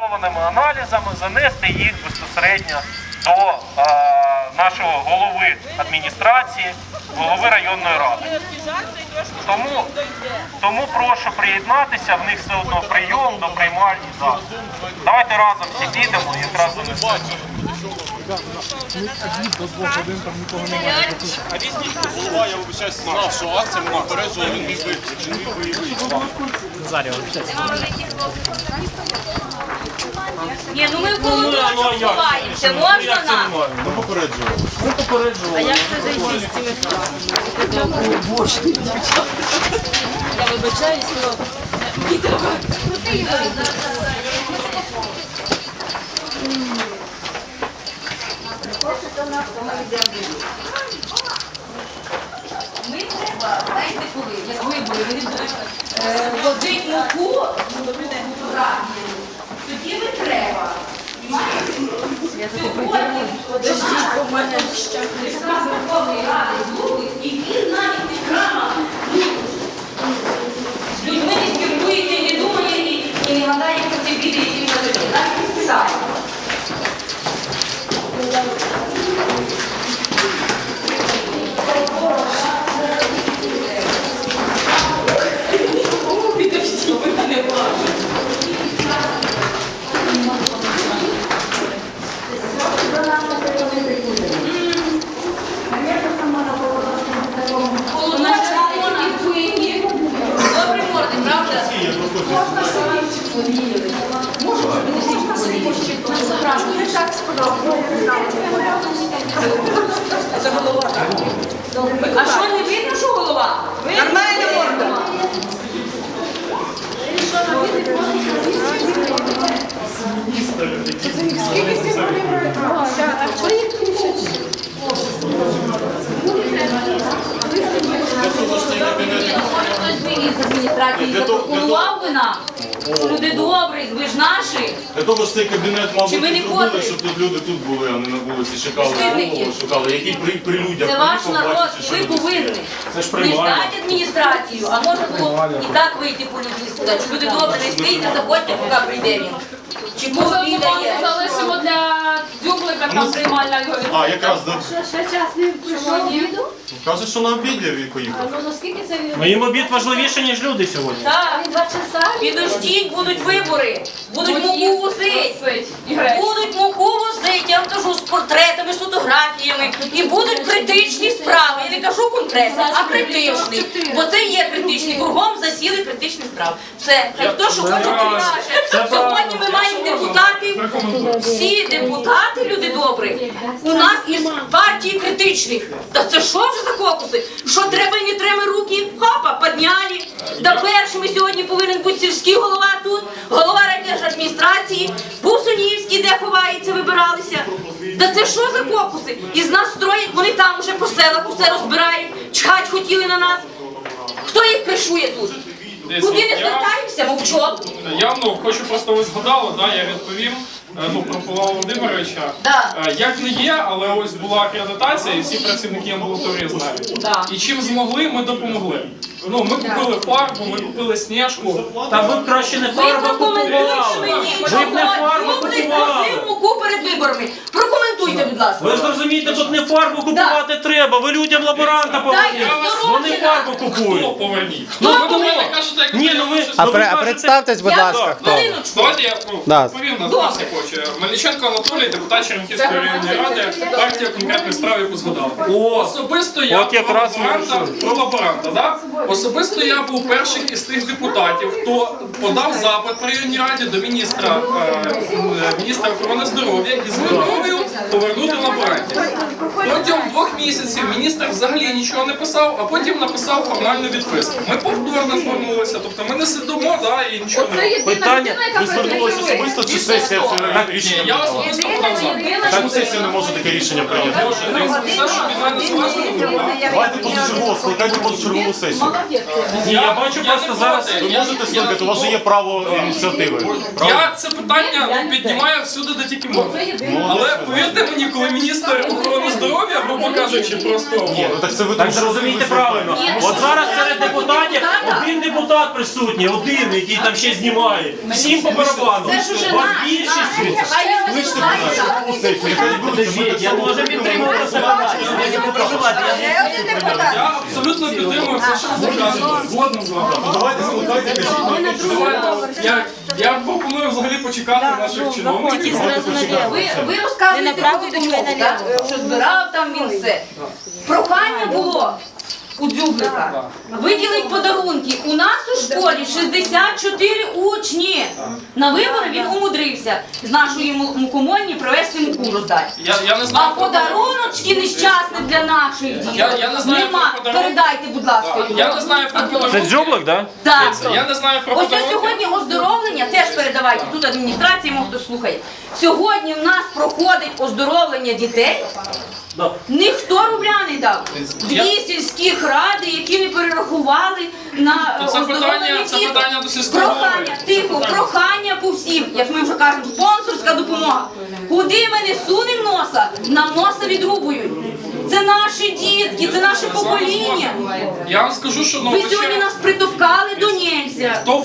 Зоними аналізами занести їх безпосередньо до е, нашого голови адміністрації, голови районної ради. Тому, тому прошу приєднатися, в них все одно прийом до приймальні зараз. Давайте разом всі підемо, якраз занесемо. А голова, я вибачаюсь, що акція мене чи не міг виявити. Ні, ну ми в колодочку ховаємося, можна нам? Ну попереджував. Я вибачаюсь, но... Ми треба, знаєте коли, як вони будуть е, возити муку, фотографії, тоді не треба. Верховної Ради слухають, і він навіть не грама з людьми не спілкується, і не думає, і, і не гадає про ці біди, які в нас є. Навіть не спитає. Підожди, ви мене бачите. Морди, правда? А що не видно, що голова? Нормально морда. Може адміністрації запропонував би нам? Люди добрі, ви ж наші. Для того ж цей кабінет, Чи мабуть, ви не і зробили, проти? щоб тут люди тут були, а не на вулиці чекали голову, шукали, які при, при людях. Це ваш народ, що ви люди повинні. стоять. Це ж Не ждати адміністрацію, а можна було і так вийти по людськи сказати, що люди добре не стійте, заходьте, поки прийде він. Чи Бог Може, ми вам віддає? залишимо для дзюблика там приймальна його А, якраз до... Ще час не прийшов. Каже, що на обід він поїхав. Ну, наскільки це він? Ну їм обід важливіше, ніж люди сьогодні. Так, Два часа? підождіть, будуть вибори, будуть муку возити. Будуть муку возити, я вам кажу, з портретами, з фотографіями. І будуть критичні справи. Я не кажу конкретно, а критичні. Бо це є критичні. Кругом засіли критичні справи. Все, хай хто що хоче, каже. Сьогодні ми маємо депутатів. Всі депутати, люди добрі, у нас із партії критичних. Та це що вже за кокуси? Що треба і не треба руки? Хопа, підняли. Та першими сьогодні повинен бути сільський голова тут, голова райдержадміністрації, Бусунівський, де ховається, вибиралися. Та це що за кокуси? Із нас строять, вони там уже по селах усе розбирають, чхать хотіли на нас. Хто їх кришує тут? Куди не я- звертаємося, мовчок. Я ну, хочу просто ви згадали, да, я відповім ну, про Павла Володимировича. Да. Е, Як не є, але ось була акредитація, і всі працівники амбулаторії знають. Да. І чим змогли, ми допомогли. Ну, ми купили фарбу, ми купили сніжку. Та ви б краще не Ви фарби прокоментуйте купували. мені, Ви б не фарбу Дубник купували. просив муку перед виборами. Прокоментуйте, будь ласка. Ви зрозумієте, тут не фарбу купувати треба. Ви людям лаборанта. Дайте Здоров'я. Хто поверніть? Хто Ну, ви до мене кажете, як Ні, ну ви- щось А, ви при, а кажете- представтесь, будь Я- ласка, хто? Давайте я ну, Да. відповім на Добре. все хоче. Мельниченко Анатолій, депутат Чернігівської районної ради, партія конкретних справ, яку згадали. О, Особисто я от якраз про ми лаборанта, про лаборанта, да? Особисто я був першим із тих депутатів, хто подав запит при районній раді до міністра, е, е, міністра охорони здоров'я із вимогою повернути лаборантів. Протягом двох місяців міністр взагалі нічого не писав, а потім написав формальну відписку. Ми повторно звернулися, тобто ми не сидимо да, і нічого не Це робимо. єдина Питання, людина, яка Ви звернулися працює. особисто чи сесія це рішення я прийняла? особисто подав запит. Чому сесія не може таке рішення прийняти? Все, що від мене залежало, Давайте позачергово, скликайте позачергову сесію. Ні, я бачу просто зараз. Ви можете скликати, у вас же є право ініціативи. Я це питання піднімаю всюди, де тільки можу. Але повірте мені, коли міністр охорони здоров'я, грубо кажучи, просто Так це ви Так зрозумійте правильно. Ні, От що зараз серед депутатів депутата? один депутат присутній, один, який там ще знімає. Всім по барабану. Це ж уже вас наш, більшість. Подождіть, я. Не переживайте, я я абсолютно підтримую все, що ви кажете. Згодом з вами. Давайте слухайте, кажіть. Я, я пропоную взагалі почекати наших чиновників. Ви, ви розказуєте про допомогу, так? що збирав там він все. Прохання було у Дзюблика. Виділить подарунки. У нас у школі 64 учні. На вибори він умудрився з нашої му- мукомольні привезти муку роздати. Я, я не А знаю. про- подаруночки нещасні для наших дітей. Я- я не знаю Нема. про подарунки. Передайте, будь ласка. Я не знаю про Це подарунки. дзьоблик, так? Так. Я не знаю про Ось подарунки. сьогодні оздоровлення, теж передавайте, тут адміністрації, може хто слухає. Сьогодні в нас проходить оздоровлення дітей. Да. Ніхто рубля не дав. Я- Дві сільських ради, які не перерахували на То це оздоровлення питання- це діток. питання до сільського Прохання, тихо, прохання по всім, як ми вже кажемо, спонсорська допомога. Куди ми не сунемо носа, нам носа відрубують. Це наші дітки, це наше покоління. Я вам скажу, що ну Ви ви сьогодні ще- нас притопкали до нельзя. хто ви?